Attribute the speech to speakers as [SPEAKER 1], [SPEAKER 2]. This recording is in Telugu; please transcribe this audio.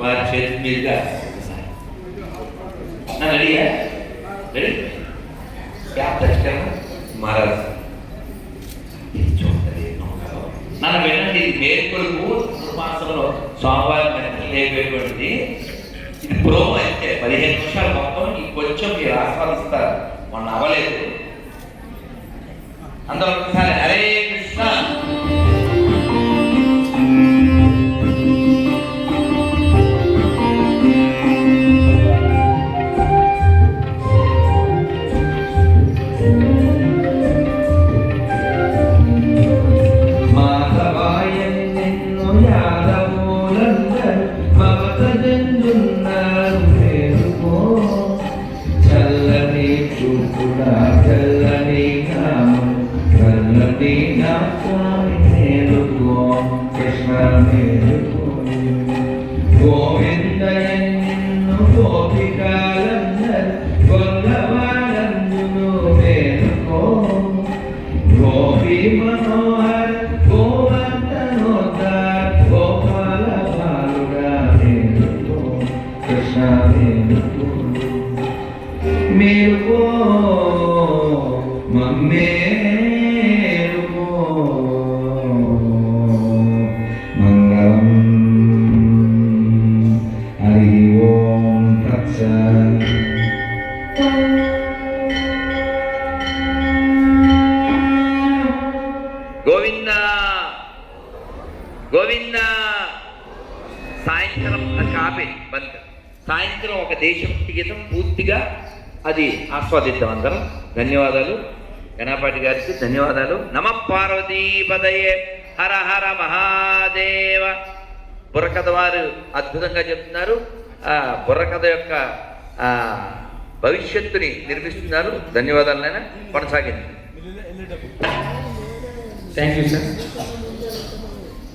[SPEAKER 1] వారి చేతి మీదుగా నన్ను నా రెడీయా రెడీ క్యాప్ మహారాజ్ నన్ను వినండి ఇది మేల్కొలుపు ధనుర్మాసంలో స్వామివారి లేపేటువంటిది ఇది ప్రోమ అయితే పదిహేను నిమిషాలు మొత్తం ఈ కొంచెం మీరు ఆస్వాదిస్తారు మొన్న అవ్వలేదు అందరూ
[SPEAKER 2] మమత జంజున్నారు చల్లని చూపుడా చల్లని నామం చల్లని నా స్వామి మేలుకో కృష్ణ మేలుకో. గోవిందయ కృష్ణ మేలుకో మేలుకో మమ్మేలుకో మంగళం హరి
[SPEAKER 1] సాయంత్రం ఒక దేశభక్తి గీతం పూర్తిగా అది ఆస్వాదిద్దాం అందరం. ధన్యవాదాలు. గణపాటి గారికి ధన్యవాదాలు. నమ పార్వతీ పదయే హర హర మహాదేవ. బుర్రకథ వారు అద్భుతంగా చెప్తున్నారు. ఆ బుర్రకథ యొక్క ఆ భవిష్యత్తుని నిర్మిస్తున్నారు. ధన్యవాదాలు నాయన. కొనసాగింది
[SPEAKER 3] థ్యాంక్ యూ సార్